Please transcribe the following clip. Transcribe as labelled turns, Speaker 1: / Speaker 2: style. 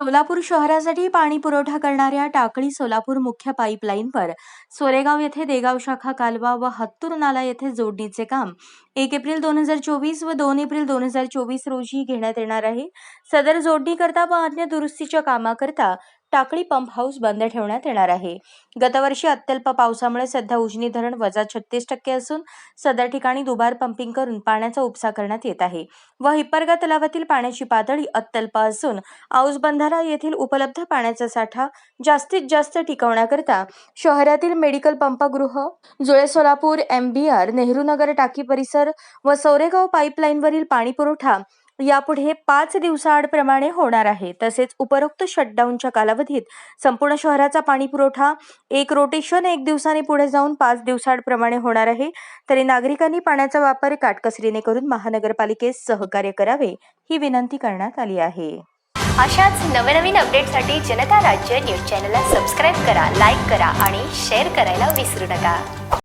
Speaker 1: सोलापूर शहरासाठी पाणी पुरवठा करणाऱ्या टाकळी सोलापूर मुख्य पाईपलाईनवर सोरेगाव येथे देगाव शाखा कालवा व हत्तूर नाला येथे जोडणीचे काम. एक एप्रिल दोन हजार चोवीस व दोन एप्रिल दोन हजार चोवीस रोजी घेण्यात येणार आहे. सदर जोडणीकरता व अन्य दुरुस्तीच्या कामाकरता टाकळी पंप हाऊस बंद ठेवण्यात येणार आहे. गतवर्षी अत्यल्प पावसामुळे सध्या उजनी धरण वजा छत्तीस टक्के असून सदर ठिकाणी दुबार पंपिंग करून पाण्याचा उपसा करण्यात येत आहे. व हिप्परगा तलावातील पाण्याची पातळी अत्यल्प असून औस बंधारा येथील उपलब्ध पाण्याचा साठा जास्तीत जास्त टिकवण्याकरता शहरातील मेडिकल पंपगृह जुळे Solapur M B R Nehrunagar टाकी परिसर व सौरेगाव पाईपलाईनवरील पाणीपुरवठा यापुढे पाच दिवसाआडप्रमाणे होणार आहे. तसेच उपरोक्त शटडाऊनच्या कालावधीत संपूर्ण शहराचा पाणी पुरवठा एक रोटेशन एक दिवसाने पुढे जाऊन पाच दिवसाआडप्रमाणे होणार आहे. तरी नागरिकांनी पाण्याचा वापर काटकसरीने करून महानगरपालिकेस सहकार्य करावे ही विनंती करण्यात आली आहे.
Speaker 2: अशाच नवनवीन अपडेटसाठी जनता राज्य न्यूज चॅनलला सबस्क्राईब करा लाईक करा आणि शेअर करायला विसरू नका.